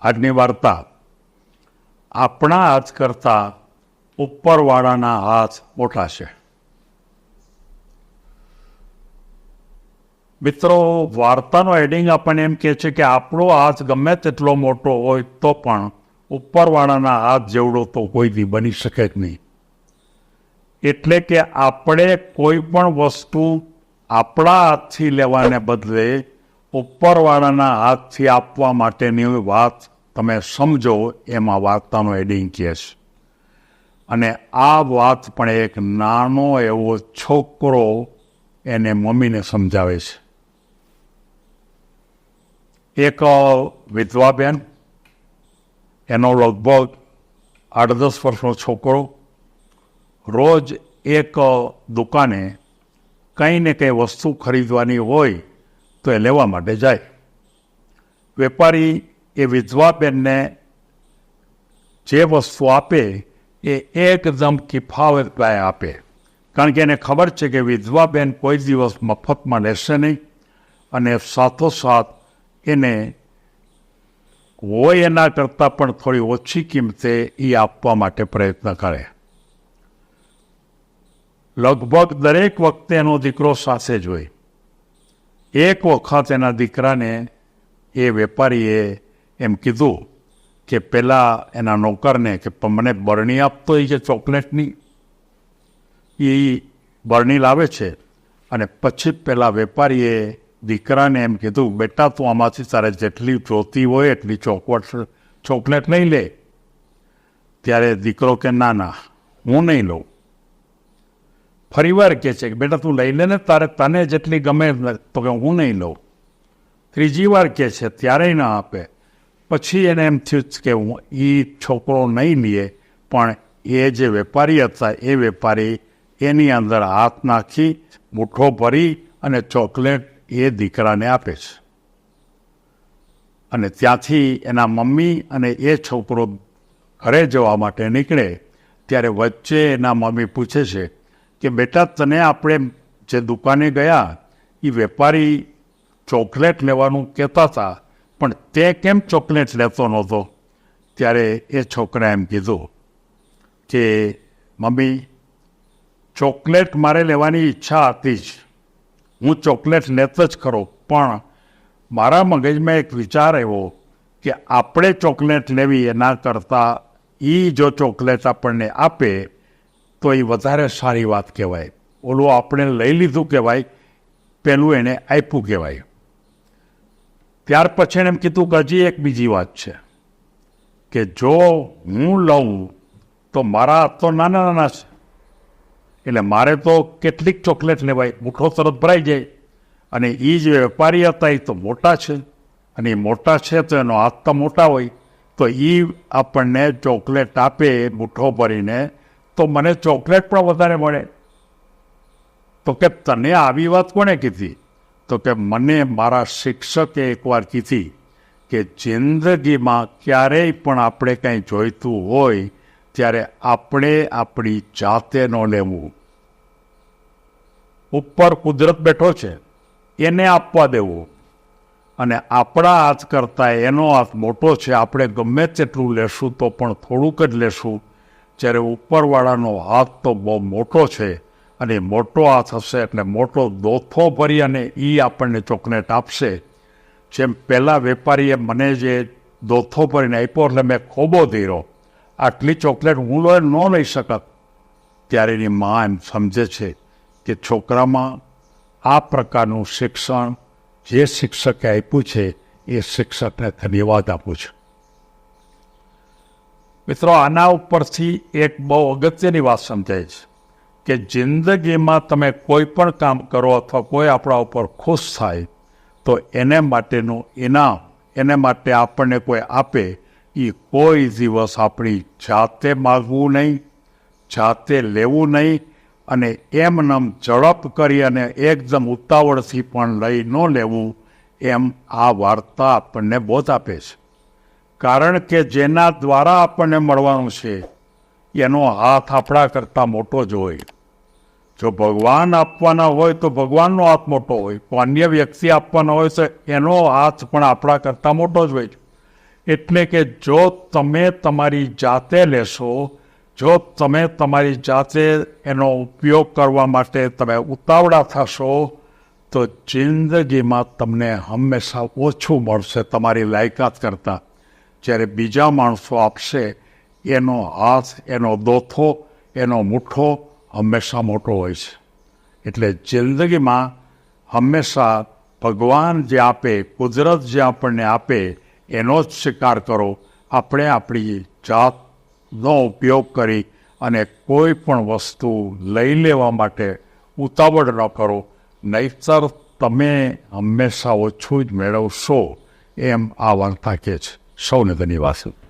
આજની વાર્તા આપણા હાથ કરતાં ઉપરવાળાના હાથ મોટા છે. મિત્રો, વાર્તાનો હેડિંગ આપણને એમ કહે છે કે આપણો હાથ ગમે તેટલો મોટો હોય તો પણ ઉપરવાળાના હાથ જેવડો તો કોઈ દી બની શકે જ નહીં. એટલે કે આપણે કોઈ પણ વસ્તુ આપણા હાથથી લેવાને બદલે ઉપરવાળાના હાથથી આપવા માટેની વાત તમે સમજો એમાં વાર્તાનો એડિંગ કહે છે. અને આ વાત પણ એક નાનો એવો છોકરો એને મમ્મીને સમજાવે છે. એક વિધવા બેન એનો લગભગ આઠ દસ વર્ષનો છોકરો, રોજ એક દુકાને કંઈ ને કંઈ વસ્તુ ખરીદવાની હોય તો એ લેવા માટે જાય વેપારી એ વિધવાબેનને જે વસ્તુ આપે એ એકદમ કિફાવત ભાવે આપે. કારણ કે એને ખબર છે કે વિધવાબેન કોઈ દિવસ મફતમાં લેશે નહીં અને સાથોસાથ એને હોય એના કરતાં પણ થોડી ઓછી કિંમતે એ આપવા માટે પ્રયત્ન કરે. લગભગ દરેક વખતે એનો દીકરો સાથે જ હોય. એક વખત એના દીકરાને એ વેપારીએ એમ કીધું કે પેલા એના નોકરને કે મને બરણી આપતો એ જે ચોકલેટની. એ બરણી લાવે છે. અને પછી પેલા વેપારીએ દીકરાને એમ કીધું, બેટા, તું આમાંથી તારે જેટલી જોતી હોય એટલી ચોકવટ ચોકલેટ નહીં લે. ત્યારે દીકરો કે, ના ના, હું નહીં લઉં. ફરીવાર કહે છે કે, બેટા, તું લઈ લે ને તારે તને જેટલી ગમે તો કે હું નહીં લઉં. ત્રીજી વાર કહે છે ત્યારે ના આપે. પછી એને એમ થયું કે, હું એ છોકરો નહીં લઈએ, પણ એ જે વેપારી હતા, એ વેપારી એની અંદર હાથ નાખી, મુઠ્ઠો ભરી અને ચોકલેટ એ દીકરાને આપે છે. અને ત્યાંથી એના મમ્મી અને એ છોકરો ઘરે જવા માટે નીકળે, ત્યારે વચ્ચે એના મમ્મી પૂછે છે કે બેટા, તને આપણે જે દુકાને ગયા એ વેપારી ચોકલેટ લેવાનું કહેતા હતા, પણ તે કેમ ચોકલેટ લેતો નહોતો? ત્યારે એ છોકરા એમ કીધું કે, મમ્મી, ચોકલેટ મારે લેવાની ઈચ્છા હતી જ. હું ચોકલેટ લેતો જ ખરો, પણ મારા મગજમાં એક વિચાર એવો કે આપણે ચોકલેટ લેવી એના કરતાં એ જો ચોકલેટ આપણને આપે તો એ વધારે સારી વાત કહેવાય. ઓલું આપણે લઈ લીધું કહેવાય, પેલું એને આપ્યું કહેવાય. ત્યાર પછી એમ કીધું કે હજી એક બીજી વાત છે, કે જો હું લઉં તો મારા તો નાના નાના છે. એટલે મારે તો કેટલીક ચોકલેટ લેવાય મુઠ્ઠો તરત ભરાઈ જાય. અને એ જે વેપારી હતા એ તો મોટા છે. અને એ મોટા છે તો એનો હાથ તો મોટા હોય. તો એ આપણને ચોકલેટ આપે મુઠ્ઠો ભરીને તો મને ચોકલેટ પણ વધારે મળે. તો કે તને આવી વાત કોણે કીધી? તો કે મને મારા શિક્ષકે એકવાર કીધી કે જિંદગીમાં ક્યારેય પણ આપણે કંઈ જોઈતું હોય ત્યારે આપણે આપણી જાતે ન લેવું. ઉપર કુદરત બેઠો છે, એને આપવા દેવું. અને આપણા હાથ કરતાં એનો હાથ મોટો છે, આપણે ગમે તેટલું લેશું તો પણ થોડુંક જ લેશું. જ્યારે ઉપરવાળાનો હાથ તો બહુ મોટો છે અને મોટો હાથ હશે એટલે મોટો દોથો ભરી અને એ આપણને ચોકલેટ આપશે. જેમ પહેલાં વેપારીએ મને જે દોથો ભરીને આપ્યો એટલે મેં ખોબો ધીરો. આટલી ચોકલેટ હું લો ન લઈ શકત. ત્યારે એની મા એમ સમજે છે કે છોકરામાં આ પ્રકારનું શિક્ષણ જે શિક્ષકે આપ્યું છે એ શિક્ષકને ધન્યવાદ આપું છું. મિત્રો, આના ઉપરથી એક બહુ અગત્યની વાત સમજાય છે કે જિંદગીમાં તમે કોઈ પણ કામ કરો અથવા કોઈ આપણા ઉપર ખુશ થાય, તો એને માટેનું ઇનામ, એને માટે આપણને કોઈ આપે, એ કોઈ દિવસ આપણી જાતે માગવું નહીં, જાતે લેવું નહીં અને એમ નમ ઝડપ કરી અને એકદમ ઉતાવળથી પણ લઈ ન લેવું એમ આ વાર્તા આપણને બોધ આપે છે. કારણ કે જેના દ્વારા આપણને મળવાનું છે, એનો હાથ આપણા કરતાં મોટો જ હોય. જો ભગવાન આપવાના હોય તો ભગવાનનો હાથ મોટો હોય તો અન્ય વ્યક્તિ આપવાના હોય તો એનો હાથ પણ આપણા કરતાં મોટો જ હોય એટલે કે જો તમે તમારી જાતે લેશો, જો તમે તમારી જાતે એનો ઉપયોગ કરવા માટે તમે ઉતાવળા થશો, તો જિંદગીમાં તમને હંમેશા ઓછું મળશે તમારી લાયકાત કરતાં. જ્યારે બીજા માણસો આપશે, એનો હાથ, એનો દોથો, એનો મુઠ્ઠો હંમેશા મોટો હોય છે. એટલે જિંદગીમાં હંમેશા ભગવાન જે આપે, કુદરત જે આપણને આપે, એનો જ સ્વીકાર કરો. આપણે આપણી જાતનો ઉપયોગ કરી અને કોઈ પણ વસ્તુ લઈ લેવા માટે ઉતાવળ ન કરો. નહીતર તમે હંમેશા ઓછું જ મેળવશો, એમ આ વાર્તા કહે છે. સૌને ધન્યવાદ.